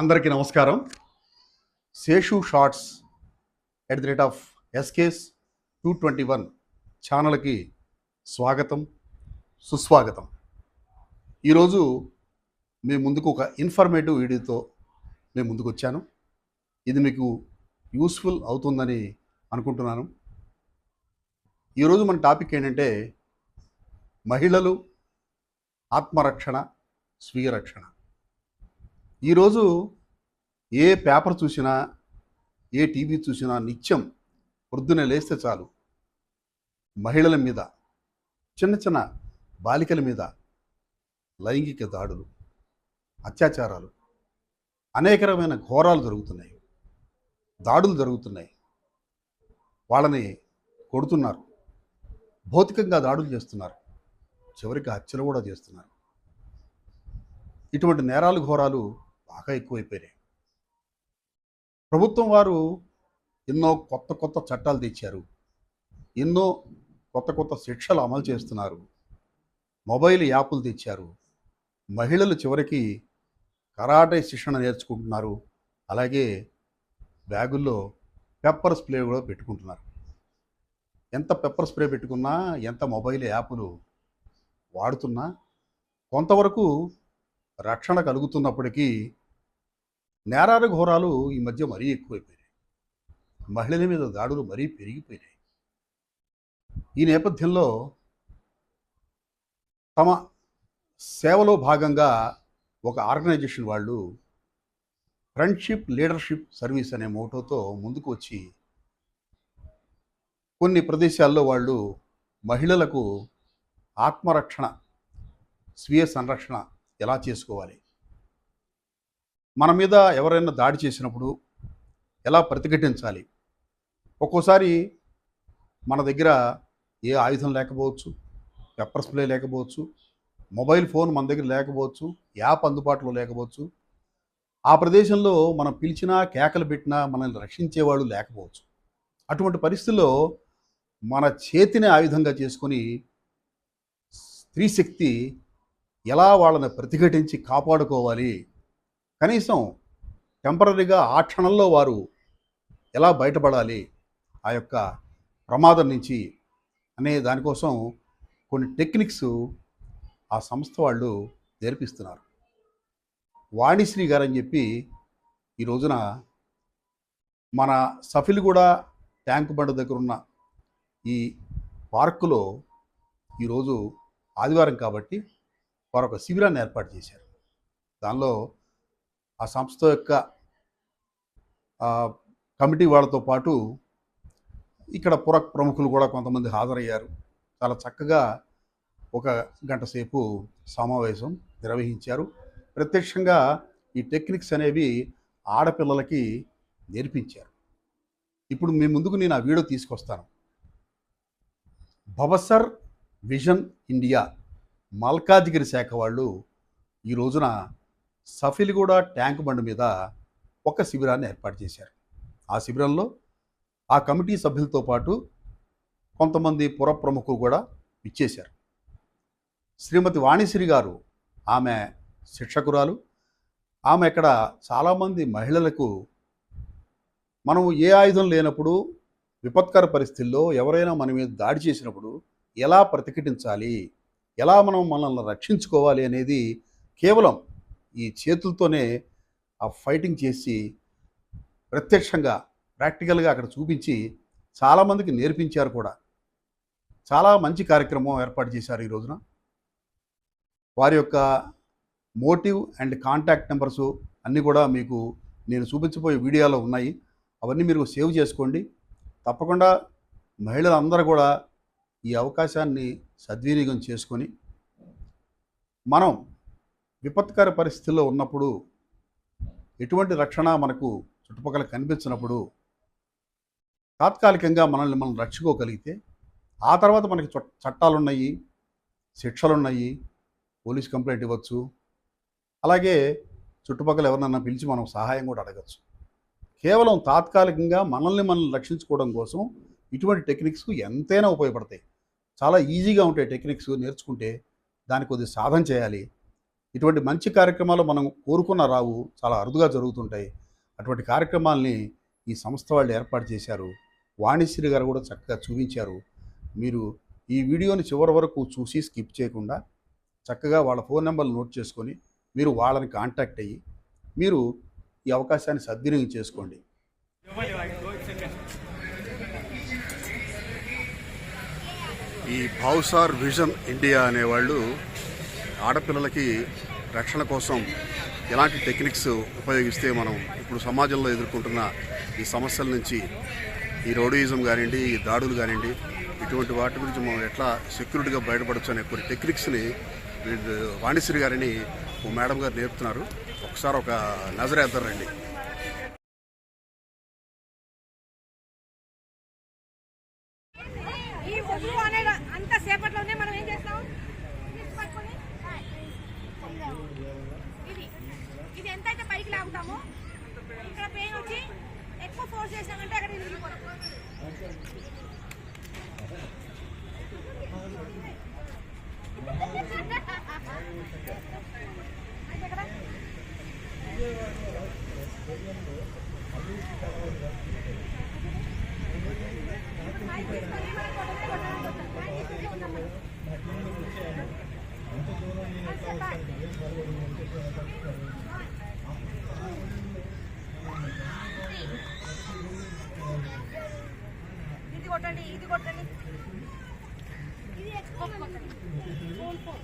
అందరికీ నమస్కారం. Seshu shorts at the rate of SKS two twenty one ఛానల్కి స్వాగతం సుస్వాగతం. ఈరోజు మీ ముందుకు ఒక ఇన్ఫర్మేటివ్ వీడియోతో మేము ముందుకు వచ్చాను. ఇది మీకు యూస్ఫుల్ అవుతుందని అనుకుంటున్నాను. ఈరోజు మన టాపిక్ ఏంటంటే మహిళలు ఆత్మరక్షణ స్వీయ రక్షణ ఈరోజు ఏ పేపర్ చూసినా ఏ టీవీ చూసినా నిత్యం పొద్దునే లేస్తే చాలు మహిళల మీద చిన్న చిన్న బాలికల మీద లైంగిక దాడులు అత్యాచారాలు అనేక రకమైన ఘోరాలు జరుగుతున్నాయి. దాడులు జరుగుతున్నాయి. వాళ్ళని కొడుతున్నారు. భౌతికంగా దాడులు చేస్తున్నారు. చివరికి హత్యలు కూడా చేస్తున్నారు. ఇటువంటి నేరాలు ఘోరాలు బాగా ఎక్కువైపోయినాయి. ప్రభుత్వం వారు ఎన్నో కొత్త కొత్త చట్టాలు తెచ్చారు. ఎన్నో కొత్త కొత్త శిక్షలు అమలు చేస్తున్నారు. మొబైల్ యాప్లు తెచ్చారు. మహిళలు చివరికి కరాటే శిక్షణ నేర్చుకుంటున్నారు. అలాగే బ్యాగుల్లో పెప్పర్ స్ప్రే కూడా పెట్టుకుంటున్నారు. ఎంత పెప్పర్ స్ప్రే పెట్టుకున్నా ఎంత మొబైల్ యాప్లు వాడుతున్నా కొంతవరకు రక్షణ కలుగుతున్నప్పటికీ నేరాల ఘోరాలు ఈ మధ్య మరీ ఎక్కువైపోయినాయి. మహిళల మీద దాడులు మరీ పెరిగిపోయినాయి. ఈ నేపథ్యంలో తమ సేవలో భాగంగా ఒక ఆర్గనైజేషన్ వాళ్ళు ఫ్రెండ్షిప్ లీడర్షిప్ సర్వీస్ అనే మోటోతో ముందుకు వచ్చి కొన్ని ప్రదేశాల్లో వాళ్ళు మహిళలకు ఆత్మరక్షణ స్వీయ సంరక్షణ ఎలా చేసుకోవాలి? మన మీద ఎవరైనా దాడి చేసినప్పుడు ఎలా ప్రతిఘటించాలి? ఒక్కోసారి మన దగ్గర ఏ ఆయుధం లేకపోవచ్చు పెప్పర్ స్ప్రే లేకపోవచ్చు మొబైల్ ఫోన్ మన దగ్గర లేకపోవచ్చు యాప్ అందుబాటులో లేకపోవచ్చు ఆ ప్రదేశంలో మనం పిలిచినా కేకలు పెట్టినా మనల్ని రక్షించేవాళ్ళు లేకపోవచ్చు. అటువంటి పరిస్థితుల్లో మన చేతిని ఆయుధంగా చేసుకొని స్త్రీ శక్తి ఎలా వాళ్ళని ప్రతిఘటించి కాపాడుకోవాలి? కనీసం టెంపరీగా ఆ క్షణంలో వారు ఎలా బయటపడాలి? ఆ యొక్క ప్రమాదం నుంచి అనే దానికోసం కొన్ని టెక్నిక్స్ ఆ సంస్థ వాళ్ళు నేర్పిస్తున్నారు. వాణిశ్రీ గారు అని చెప్పి ఈ రోజున మన సఫిల్గూడ ట్యాంక్ బండ దగ్గర ఉన్న ఈ పార్కులో ఈరోజు ఆదివారం కాబట్టి వారు ఒక శిబిరాన్ని ఏర్పాటు చేశారు. దానిలో ఆ సంస్థ యొక్క కమిటీ వాళ్ళతో పాటు ఇక్కడ పుర ప్రముఖులు కూడా కొంతమంది హాజరయ్యారు. చాలా చక్కగా ఒక గంట సేపు సమావేశం నిర్వహించారు. ప్రత్యక్షంగా ఈ టెక్నిక్స్ అనేవి ఆడపిల్లలకి నేర్పించారు. ఇప్పుడు మీ ముందుకు నేను ఆ వీడియో తీసుకొస్తాను. భవసర్ విజన్ ఇండియా మల్కాజిగిరి శాఖ వాళ్ళు ఈ రోజున సఫిలిగూడ ట్యాంక్ బండ్ మీద ఒక శిబిరాన్ని ఏర్పాటు చేశారు. ఆ శిబిరంలో ఆ కమిటీ సభ్యులతో పాటు కొంతమంది పుర ప్రముఖులు కూడా ఇచ్చేశారు శ్రీమతి వాణిశ్రీ గారు ఆమె శిక్షకురాలు. ఆమె ఇక్కడ చాలామంది మహిళలకు మనం ఏ ఆయుధం లేనప్పుడు విపత్కర పరిస్థితుల్లో ఎవరైనా మన మీద దాడి చేసినప్పుడు ఎలా ప్రతిఘటించాలి? ఎలా మనం మనల్ని రక్షించుకోవాలి అనేది కేవలం ఈ చేతులతోనే ఆ ఫైటింగ్ చేసి ప్రత్యక్షంగా ప్రాక్టికల్గా అక్కడ చూపించి చాలామందికి నేర్పించారు కూడా. చాలా మంచి కార్యక్రమం ఏర్పాటు చేశారు ఈ రోజున. వారి యొక్క మోటివ్ అండ్ కాంటాక్ట్ నెంబర్స్ అన్నీ కూడా మీకు నేను చూపించబోయే వీడియోలో ఉన్నాయి. అవన్నీ మీరు సేవ్ చేసుకోండి. తప్పకుండా మహిళలందరూ కూడా ఈ అవకాశాన్ని సద్వినియోగం చేసుకొని మనం విపత్కర పరిస్థితుల్లో ఉన్నప్పుడు ఎటువంటి రక్షణ మనకు చుట్టుపక్కల కనిపించినప్పుడు తాత్కాలికంగా మనల్ని మనం రక్షించుకోగలిగితే ఆ తర్వాత మనకి చొట్- చట్టాలున్నాయి శిక్షలున్నాయి పోలీస్ కంప్లైంట్ ఇవ్వచ్చు. అలాగే చుట్టుపక్కల ఎవరినన్నా పిలిచి మనం సహాయం కూడా అడగచ్చు. కేవలం తాత్కాలికంగా మనల్ని మనం రక్షించుకోవడం కోసం ఇటువంటి టెక్నిక్స్ ఎంతైనా ఉపయోగపడతాయి. చాలా ఈజీగా ఉంటాయి టెక్నిక్స్ నేర్చుకుంటే దాని కొద్ది సాధన చేయాలి. ఇటువంటి మంచి కార్యక్రమాలు మనం కోరుకున్న రావు చాలా అరుదుగా జరుగుతుంటాయి. అటువంటి కార్యక్రమాల్ని ఈ సంస్థ వాళ్ళు ఏర్పాటు చేశారు. వాణిశ్రీ గారు కూడా చక్కగా చూపించారు. మీరు ఈ వీడియోని చివరి వరకు చూసి స్కిప్ చేయకుండా చక్కగా వాళ్ళ ఫోన్ నెంబర్లు నోట్ చేసుకొని మీరు వాళ్ళని కాంటాక్ట్ అయ్యి మీరు ఈ అవకాశాన్ని సద్వినియోగం చేసుకోండి. ఈ భావుసార్ విజన్ ఇండియా అనేవాళ్ళు ఆడపిల్లలకి రక్షణ కోసం ఎలాంటి టెక్నిక్స్ ఉపయోగిస్తే మనం ఇప్పుడు సమాజంలో ఎదుర్కొంటున్న ఈ సమస్యల నుంచి ఈ రౌడీయిజం కానివ్వండి ఈ దాడులు కానివ్వండి ఇటువంటి వాటి గురించి మనం ఎట్లా సెక్యూరిటీగా బయటపడచ్చు అనే కొన్ని టెక్నిక్స్ని వాణిశ్రీ గారిని ఓ మేడం గారు నేర్పుతున్నారు. ఒకసారి ఒక నజరేద్దారండి ఈ వదులు అనే అంత సేపట్లోనే మనం ఏం చేస్తాం ఇది పట్టుకొని, ఇది. ఇది ఎంత అయితే పైకి లాగుతామో ఇక్కడ పెయిన్ వచ్చి ఎక్కువ ఫోర్స్ చేసినామంటే అక్కడ విరిగిపోతాం అయితే ఇక్కడ ఇది కొట్టండి ఇది కొట్టండి. ఇది ఎక్కువ కొట్టండి ఫోన్ ఫోన్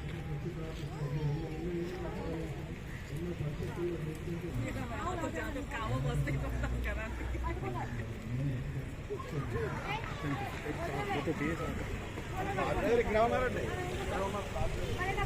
పడేటప్పుడు ఈ కాలుతో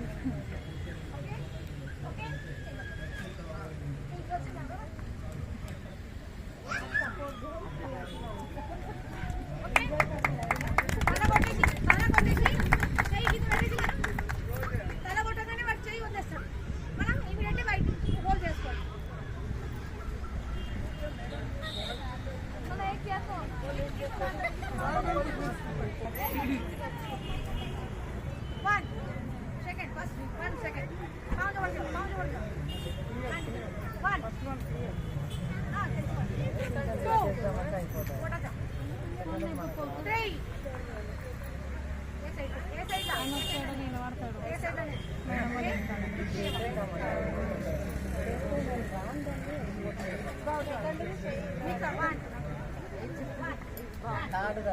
ఇక్కడ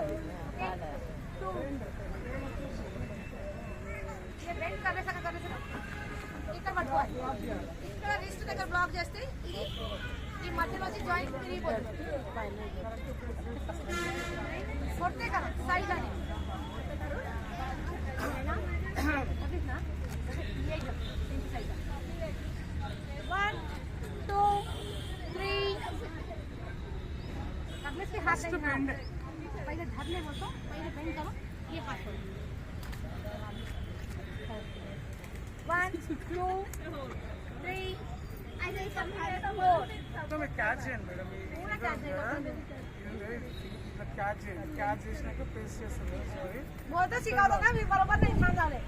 ఇక్కడ రిస్ట్ దగ్గర బ్లాక్ చేస్తే ఇది ఈ మధ్యలోంచి జాయింట్ తిరిగిపోతుంది కొడితే కదా సైజ్ అని వన్ టూ త్రీ కమ్మిస్కి హార్ట్ ఫస్ట్ पहले धरने बोल तो पहले बेंड करो ये हाथ करो वन टू थ्री ऐसे संभाले तो फोर మొత్తం క్యాచ్ చేయండి మేడం पूरा क्या चाहिए క్యాచ్ చేయండి క్యాచ్ చేసినాక పేస్ట్ చేస్తుంది సారీ वो तो सिखा दो ना भी बराबर नहीं खान डाले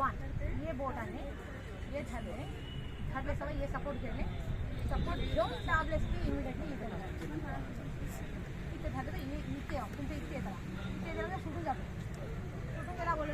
वन ये बोट आने ये धरने धरने समय ये सपोर्ट करने सपोर्ट চপট দিল టాబ్లెట్స్కి ఇమీడియట్లీ ఇవ్వాలి ఇట్లా থাকবে ইতে অত্যন্ত ইতে দেওয়া ইতে দেওয়া শুধু যাবে শুধু গেলা বলে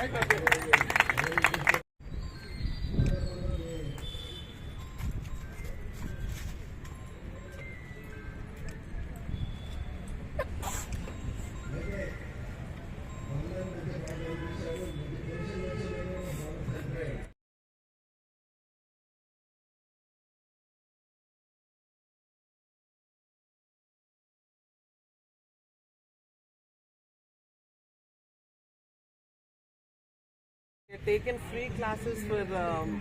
Thank you. Taken free classes for um,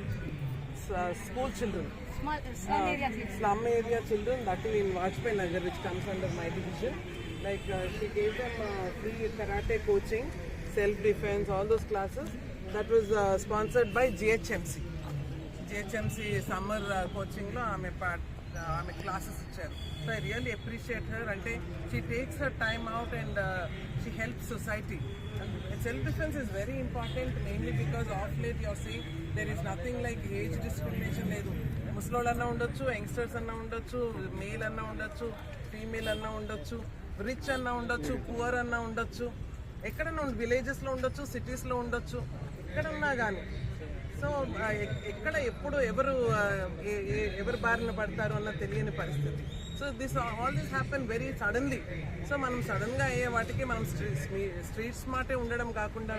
uh, school children. Small Uh, small area slum area children, that is in Vajpayee Nagar, which comes under my division. Like uh, she gave them uh, free karate coaching, self-defense, all those classes. That was uh, sponsored by GHMC. GHMC summer కోచింగ్లో ఆమె part ఆమె classes ఇచ్చారు so I really appreciate her అంటే she takes her time out and she help society self defence is very important mainly because of late your seeing there is nothing like age discrimination లేదు. ముసలోళ్ళు అన్నా ఉండొచ్చు youngsters అన్నా ఉండొచ్చు male అన్నా ఉండొచ్చు female అన్నా ఉండొచ్చు రిచ్ అన్నా ఉండొచ్చు పువర్ అన్నా ఉండొచ్చు. ఎక్కడన్నా విలేజెస్లో ఉండొచ్చు సిటీస్లో ఉండొచ్చు ఎక్కడన్నా కానీ సో ఎక్కడ ఎప్పుడు ఎవరు ఏ- ఏ- ఎవరు బారిన పడతారు అన్న తెలియని పరిస్థితి. So this all this happen very suddenly so మనం సడన్గా అయ్యే వాటికి మనం స్ట్రీట్ స్మార్టే ఉండడం కాకుండా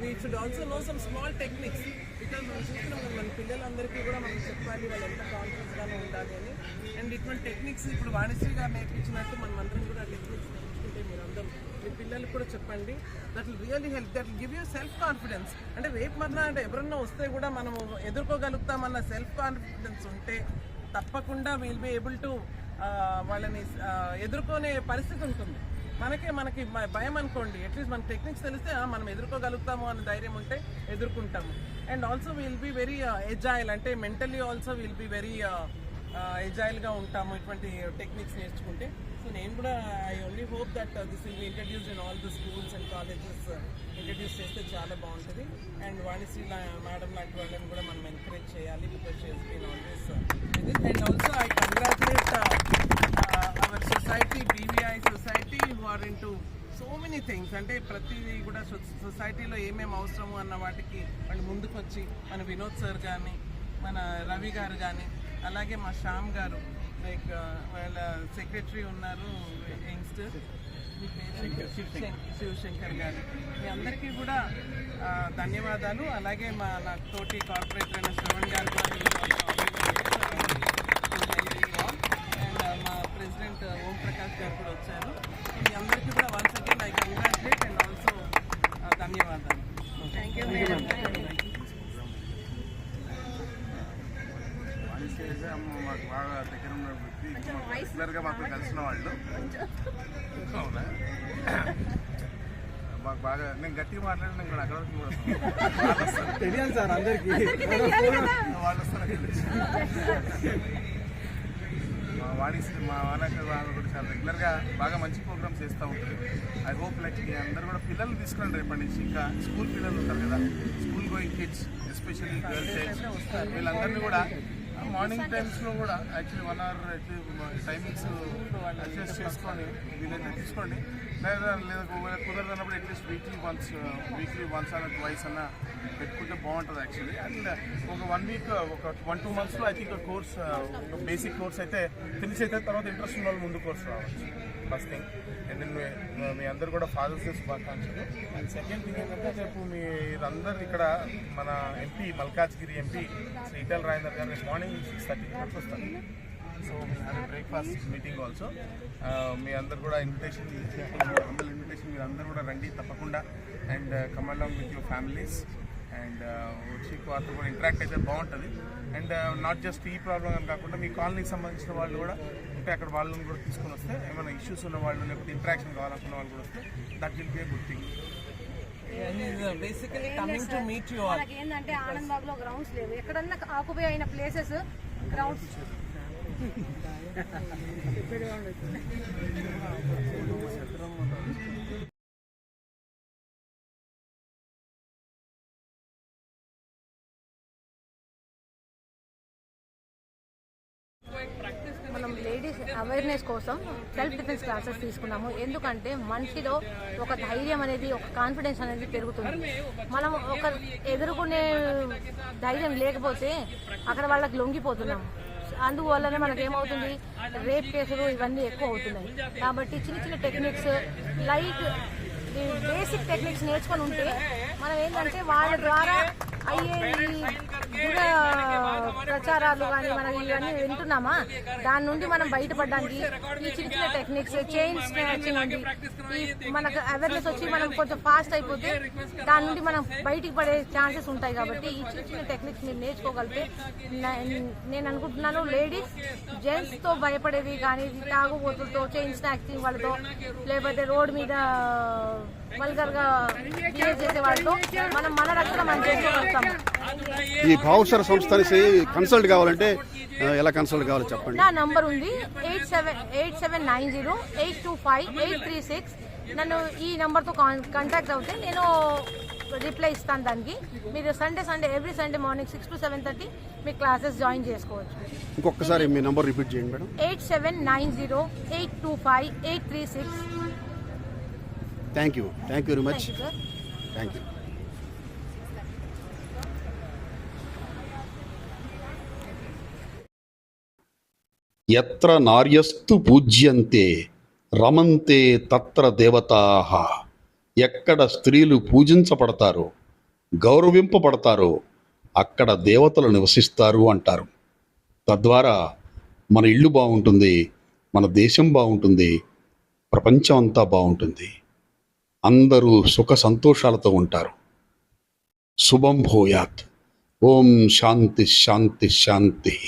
we should also know some small techniques because మనం చూస్తున్నాం మన పిల్లలందరికీ కూడా మనం చెప్పాలి వాళ్ళు ఎంత కాన్ఫిడెన్స్గానే ఉండాలి అని. అండ్ ఇటువంటి టెక్నిక్స్ ఇప్పుడు వాణిశ్రీ గారు నేర్పించినట్టు మనం అందరం కూడా టెక్నిక్స్ నేర్చుకుంటే మీరు అందరూ మీ పిల్లలకు కూడా చెప్పండి. That will really help that give you self confidence అంటే రేపు మాత్రం అంటే ఎవరన్నా వస్తే కూడా మనం ఎదుర్కోగలుగుతామన్న సెల్ఫ్ కాన్ఫిడెన్స్ ఉంటే తప్పకుండా విల్ బి ఏబుల్ టు వాళ్ళని ఎదుర్కొనే పరిస్థితి ఉంటుంది. మనకే మనకి భయం అనుకోండి. అట్లీస్ట్ మన టెక్నిక్స్ తెలిస్తే మనం ఎదుర్కోగలుగుతాము అనే ధైర్యం ఉంటే ఎదుర్కొంటాము. And also will be very agile అంటే mentally also will be very ఎజైల్గా ఉంటాము ఇటువంటి టెక్నిక్స్ నేర్చుకుంటే. సో నేను కూడా I only hope that this will be introduce in all the schools and colleges introduce చేస్తే చాలా బాగుంటుంది. అండ్ వాణిశ్రీ మేడం లాంటి వాళ్ళని కూడా మనం ఎంకరేజ్ చేయాలి. Because she's been always and also I congratulate our society BVI society who are into so many things. అంటే ప్రతిదీ కూడా సొసైటీలో ఏమేమి అవసరము అన్న వాటికి వాళ్ళు ముందుకు వచ్చి మన వినోద్ సార్ కానీ మన రవి గారు కానీ అలాగే మా శ్యామ్ గారు లైక్ వాళ్ళ సెక్రటరీ ఉన్నారు యంగ్స్టర్. శివశంకర్. గారు. మీ అందరికీ కూడా ధన్యవాదాలు. అలాగే మా నా తోటి కార్పొరేటర్ అయిన శ్రవణ్ గారు కూడా ప్రకాష్ గారు కూడా వచ్చారు మీ అందరికీ కూడా once again I congratulate and also ధన్యవాదాలు. థ్యాంక్ యూ మేడం వాణిశ్రీ అమ్మ మాకు బాగా దగ్గర ఉన్న వ్యక్తి మాకు రెగ్యులర్గా మాతో కలిసిన వాళ్ళు. అవునా? మాకు బాగా నేను గట్టిగా మాట్లాడినా కూడా అక్కడ వరకు కూడా. తెలియాలి సార్ అందరికి. వాళ్ళు వస్తారు వాణి మా వానక వాళ్ళు కూడా చాలా రెగ్యులర్గా బాగా మంచి ప్రోగ్రామ్స్ చేస్తూ ఉంటారు. ఐ హోప్ లైక్ మీ అందరూ కూడా పిల్లలు తీసుకురండి రేపటి నుంచి. ఇంకా స్కూల్ పిల్లలు ఉంటారు కదా. School going kids especially girl childs వీళ్ళందరినీ కూడా మార్నింగ్ టైమ్స్లో కూడా actually one hour timings adjust చేసుకొని వీలైతే తీసుకోండి. లేదా లేదా కుదరదన్నప్పుడు at least weekly once weekly once అన్న ట్వైస్ అన్న పెట్టుకుంటే బాగుంటుంది యాక్చువల్లీ అండ్ ఒక వన్ వీక్ ఒక వన్ టూ మంత్స్లో I think course basic course అయితే తెలిసి అయితే తర్వాత ఇంట్రెస్ట్ ఉన్న వాళ్ళు ముందు కోర్స్ రావచ్చు. ఫస్ట్ థింగ్ అండ్ నేను మీ- మీ అందరు కూడా ఫాదర్స్ డే శుభాకాంక్షలు. అండ్ సెకండ్ థింగ్ ఏంటంటే రేపు మీరందరూ ఇక్కడ మన ఎంపీ మల్కాజ్గిరి ఎంపీ శ్రీ ఈటెల రాజేందర్ గారు రేపు మార్నింగ్ సిక్స్ థర్టీకి వస్తారు. సో బ్రేక్ఫాస్ట్ మీటింగ్ ఆల్సో మీ అందరు కూడా ఇన్విటేషన్ అందరు ఇన్విటేషన్ మీరు అందరూ కూడా రండి తప్పకుండా. And come with your families and వచ్చి వారితో కూడా ఇంటరాక్ట్ అయితే బాగుంటుంది. అండ్ నాట్ జస్ట్ ఈ ప్రాబ్లం అని కాకుండా మీ కాలనీకి సంబంధించిన వాళ్ళు కూడా ఉంటే అక్కడ వాళ్ళని కూడా తీసుకొని వస్తే ఏమైనా ఇష్యూస్ ఉన్న వాళ్ళు లేకపోతే ఇంటరాక్షన్ కావాలనుకున్న వాళ్ళు కూడా వస్తే that will be a good thing ఏంటంటే ఆనంద్ బాబులో గ్రౌండ్స్ లేవు. ఎక్కడన్నా ఆకుపై అయిన ప్లేసెస్ గ్రౌండ్స్ అవేర్నెస్ కోసం సెల్ఫ్ డిఫెన్స్ క్లాసెస్ తీసుకున్నాము. ఎందుకంటే మనిషిలో ఒక ధైర్యం అనేది ఒక కాన్ఫిడెన్స్ అనేది పెరుగుతుంది. మనం ఒక ఎదుర్కొనే ధైర్యం లేకపోతే అక్కడ వాళ్ళకి లొంగిపోతున్నాం. అందువల్లనే మనకేమవుతుంది? రేప్ కేసులు ఇవన్నీ ఎక్కువ అవుతున్నాయి. కాబట్టి చిన్న చిన్న టెక్నిక్స్ లైట్ బేసిక్ టెక్నిక్స్ నేర్చుకొని ఉంటే మనం ఏంటంటే వాళ్ళ ద్వారా అయ్యే దుర ప్రచారాలు కానీ మనం ఇవన్నీ వింటున్నామా? దాని నుండి మనం బయటపడడానికి ఈ చిన్న చిన్న టెక్నిక్స్ చైన్ స్నాచింగ్ అండి. ఈ మనకు అవేర్నెస్ వచ్చి మనం కొంచెం ఫాస్ట్ అయిపోతే దాని నుండి మనం బయటికి పడే ఛాన్సెస్ ఉంటాయి కాబట్టి ఈ చిన్న చిన్న టెక్నిక్స్ మీరు నేర్చుకోగలిగితే నేను అనుకుంటున్నాను లేడీస్ జెంట్స్తో భయపడేది కానీ తాగుబోతులతో చైన్ స్నాచింగ్ వాళ్ళతో లేకపోతే రోడ్ మీద బిహేవ్ చేసే వాళ్ళతో మనం మన రక్షణ మనం చేసుకోగలుగుతాము ఈ భావసర సంస్థ కన్సల్ట్ కావాలంటే ఎలా కన్సల్ట్ కావాలో చెప్పండి. నా నంబర్ ఉంది eight seven eight seven nine zero eight two five eight three six. నన్ను ఈ నెంబర్తో కాంటాక్ట్ అవుతే నేను రిప్లై ఇస్తాను దానికి. మీరు Sunday Sunday every Sunday morning six to seven thirty me classes join చేసుకోవచ్చు. ఇంకొకసారి మీ నంబర్ రిపీట్ చేయండి madam. Eight seven nine zero eight two five eight three six. Thank you thank you very much thank you ఎత్ర నార్యస్తు పూజ్యంతే రమంతే తత్ర దేవతాహ ఎక్కడ స్త్రీలు పూజించబడతారో గౌరవింపబడతారో అక్కడ దేవతలు నివసిస్తారు అంటారు. తద్వారా మన ఇల్లు బాగుంటుంది మన దేశం బాగుంటుంది ప్రపంచం అంతా బాగుంటుంది. అందరూ సుఖ సంతోషాలతో ఉంటారు. శుభం భూయాత్. ఓం శాంతి శాంతి శాంతి.